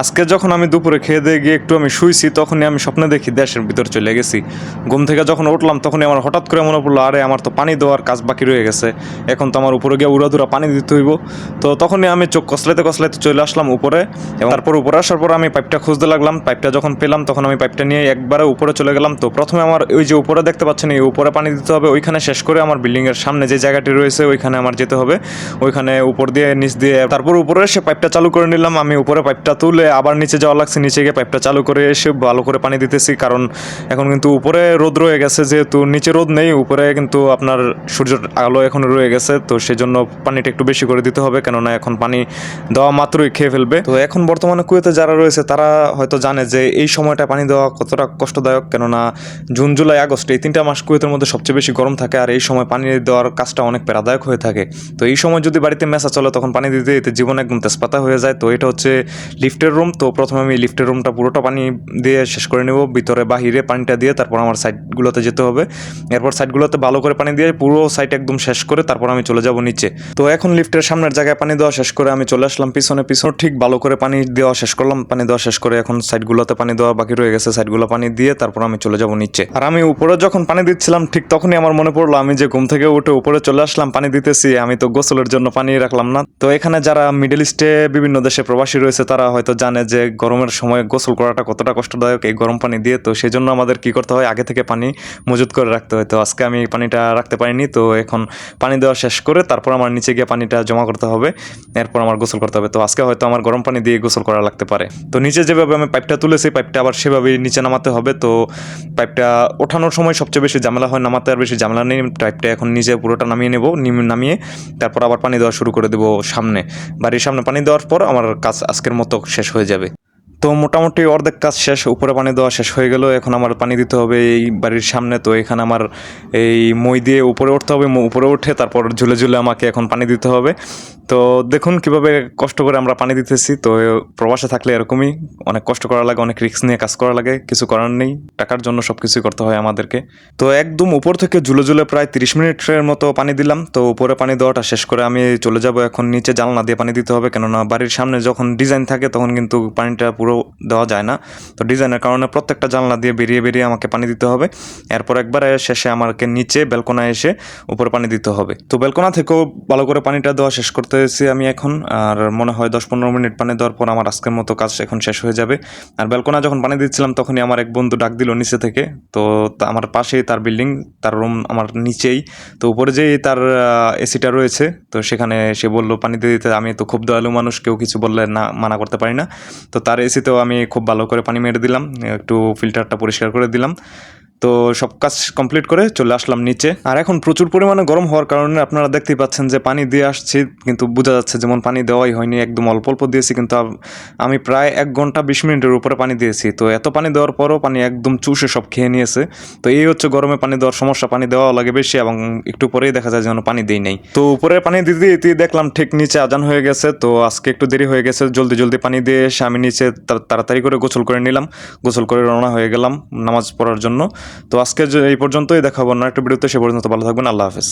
আজকে যখন আমি দুপুরে খেয়ে দিয়ে গিয়ে একটু আমি শুইছি, তখনই আমি স্বপ্নে দেখি দেশের ভিতর চলে গেছি। ঘুম থেকে যখন উঠলাম, তখনই আমার হঠাৎ করে মনে পড়ল, আরে আমার তো পানি দেওয়ার কাজ বাকি রয়ে গেছে। এখন তো আমার উপরে গিয়ে উড়াধুরা পানি দিতে হইব। তো তখনই আমি চোখ কসলাইতে কসলাইতে চলে আসলাম উপরে এবং তারপর উপরে আসার পর আমি পাইপটা খুঁজতে লাগলাম। পাইপটা যখন পেলাম, তখন আমি পাইপটা নিয়ে একবারে উপরে চলে গেলাম। তো প্রথমে আমার ওই যে উপরে দেখতে পাচ্ছেন, এই উপরে পানি দিতে হবে। ওইখানে শেষ করে আমার বিল্ডিংয়ের সামনে যে জায়গাটি রয়েছে, ওইখানে আমার যেতে হবে। ওইখানে উপর দিয়ে, নিচ দিয়ে, তারপর উপরে এসে পাইপটা চালু করে নিলাম। আমি উপরে পাইপটা তুলে আবার নিচে যাওয়া লাগছে, নিচে গিয়ে পাইপটা চালু করে এসে ভালো করে পানি দিতেছি। কারণ এখন কিন্তু উপরে রোদ রয়ে গেছে, যেহেতু নিচে রোদ নেই, উপরে কিন্তু আপনার সূর্যের আলো এখন রয়ে গেছে, তো সেই জন্য পানিটা একটু বেশি করে দিতে হবে, কেননা এখন পানি দেওয়া মাত্রই খেয়ে ফেলবে। তো এখন বর্তমানে কুয়েতে যারা রয়েছে, তারা হয়তো জানে যে এই সময়টা পানি দেওয়া কতটা কষ্টদায়ক, কেননা জুন, জুলাই, আগস্ট এই তিনটা মাস কুয়েতের মধ্যে সবচেয়ে বেশি গরম থাকে, আর এই সময় পানি দেওয়ার কাজটা অনেক প্রেরাদায়ক হয়ে থাকে। তো এই সময় যদি বাড়িতে মেসা চলে, তখন পানি দিতে দিতে জীবন একদম তেজপাতা হয়ে যায়। তো এটা হচ্ছে লিফটের রুম তো প্রথমে আমি লিফটের রুমটা পুরোটা পানি দিয়ে শেষ করে নেব। ভিতরে, বাহিরে পানিটা দিয়ে তারপর আমার সাইডগুলোতে যেতে হবে। এরপর সাইডগুলোতে ভালো করে পানি দিয়ে পুরো সাইড একদম শেষ করে তারপর আমি চলে যাব নিচে। তো এখন লিফটের সামনের জায়গায় পানি দেওয়া শেষ করে আমি চলে আসলাম পিছনে পিছনে। ঠিক ভালো করে পানি দেওয়া শেষ করলাম, পানি দেওয়া শেষ করে এখন সাইডগুলোতে পানি দেওয়া বাকি রয়ে গেছে সাইডগুলো পানি দিয়ে তারপর আমি চলে যাব নিচে। আর আমি উপরে যখন পানি দিচ্ছিলাম, ঠিক তখনই আমার মনে পড়ল, আমি যে ঘুম থেকে উঠে উপরে চলে আসলাম, পানি দিতেছি, আমি তো গোসলের জন্য পানি রাখলাম না। তো এখানে যারা মিডল ইস্টে বিভিন্ন দেশে প্রবাসী রয়েছে, তারা হয়তো জানে যে গরমের সময় গোসল করাটা কতটা কষ্টদায়ক এই গরম পানি দিয়ে। তো সেই জন্য আমাদের কি করতে হয়? আগে থেকে পানি মজুত করে রাখতে হয়। তো আজকে আমি পানিটা রাখতে পারিনি। তো এখন পানি দেওয়া শেষ করে তারপর আমার নিচে গিয়ে পানিটা জমা করতে হবে। এরপর আমার গোসল করতে হবে। তো আজকে হয়তো আমার গরম পানি দিয়ে গোসল করা লাগতে পারে। তো নিচে যেভাবে আমি পাইপটা তুলেছি, পাইপটা আবার সেভাবেই নিচে নামাতে হবে। তো পাইপটা ওঠানোর সময় সবচেয়ে বেশি ঝামেলা হয়, নামাতে আর বেশি ঝামেলা নেই। পাইপটা এখন নিচে পুরোটা নামিয়ে নেব, নিম- নামিয়ে তারপর আবার পানি দেওয়া শুরু করে দেবো সামনে। বাড়ির সামনে পানি দেওয়ার পর আমার কাজ আজকের মতো শেষ হয়ে যাবে। তো মোটামুটি অর্ধেক কাজ শেষ, উপরে পানি দেওয়া শেষ হয়ে গেল। এখন আমার পানি দিতে হবে এই বাড়ির সামনে। তো এখানে আমার এই মই দিয়ে উপরে উঠতে হবে উপরে উঠে তারপর ঝুলে ঝুলে আমাকে এখন পানি দিতে হবে। তো দেখুন কীভাবে কষ্ট করে আমরা পানি দিতেছি। তো প্রবাসে থাকলে এরকমই, অনেক কষ্ট করা লাগে, অনেক রিস্ক নিয়ে কাজ করা লাগে। কিছু করার নেই, টাকার জন্য সব কিছুই করতে হয় আমাদেরকে। তো একদম উপর থেকে ঝুলে ঝুলে প্রায় তিরিশ মিনিটের মতো পানি দিলাম। তো উপরে পানি দেওয়াটা শেষ করে আমি চলে যাব এখন। নিচে জানলা দিয়ে পানি দিতে হবে, কেননা বাড়ির সামনে যখন ডিজাইন থাকে, তখন কিন্তু পানিটা পুরো দেওয়া যায় না। তো ডিজাইনের কারণে প্রত্যেকটা জানলা দিয়ে বেরিয়ে বেরিয়ে আমাকে পানি দিতে হবে। এরপর একবারে শেষে আমাকে নিচে বেলকোনায় এসে উপরে পানি দিতে হবে। তো বেলকোনা থেকেও ভালো করে পানিটা দেওয়া শেষ করতেছি আমি এখন। আর মনে হয় দশ পনেরো মিনিট পানি দেওয়ার পর আমার আজকের মতো কাজ এখন শেষ হয়ে যাবে। আর বেলকোনা যখন পানি দিচ্ছিলাম তখনই আমার এক বন্ধু ডাক দিল নিচে থেকে। তো আমার পাশেই তার বিল্ডিং, তার রুম আমার নিচেই। তো উপরে যেই তার এসিটা রয়েছে, তো সেখানে সে বলল পানি দিয়ে দিতে, আমি তো খুব দয়ালু মানুষ, কেউ কিছু বললে না, মানা করতে পারি না। তো তার এসিতেও আমি খুব ভালো করে পানি মেরে দিলাম একটু ফিল্টারটা পরিষ্কার করে দিলাম। তো সব কাজ কমপ্লিট করে চলে আসলাম নিচে। আর এখন প্রচুর পরিমাণে গরম হওয়ার কারণে আপনারা দেখতেই পাচ্ছেন যে পানি দিয়ে আসছি, কিন্তু বোঝা যাচ্ছে যেমন পানি দেওয়াই হয়নি, একদম অল্প অল্প দিয়েছি, কিন্তু আমি প্রায় এক ঘণ্টা বিশ মিনিটের উপরে পানি দিয়েছি। তো এত পানি দেওয়ার পরও পানি একদম চুষে সব খেয়ে নিয়েছে। তো এই হচ্ছে গরমে পানি দেওয়ার সমস্যা, পানি দেওয়া লাগে বেশি এবং একটু পরেই দেখা যায় যেন পানি দেই নাই। তো উপরে পানি দিতে দিতে দেখলাম ঠিক নিচে আজান হয়ে গেছে, তো আজকে একটু দেরি হয়ে গেছে, জলদি জলদি পানি দিয়ে এসে আমি নিচে তাড়াতাড়ি করে গোসল করে নিলাম। গোসল করে রওনা হয়ে গেলাম নামাজ পড়ার জন্য। তো আজকে এই পর্যন্তই দেখাবো না একটা ভিডিওতে সে পর্যন্ত ভালো থাকবেন আল্লাহ হাফেজ।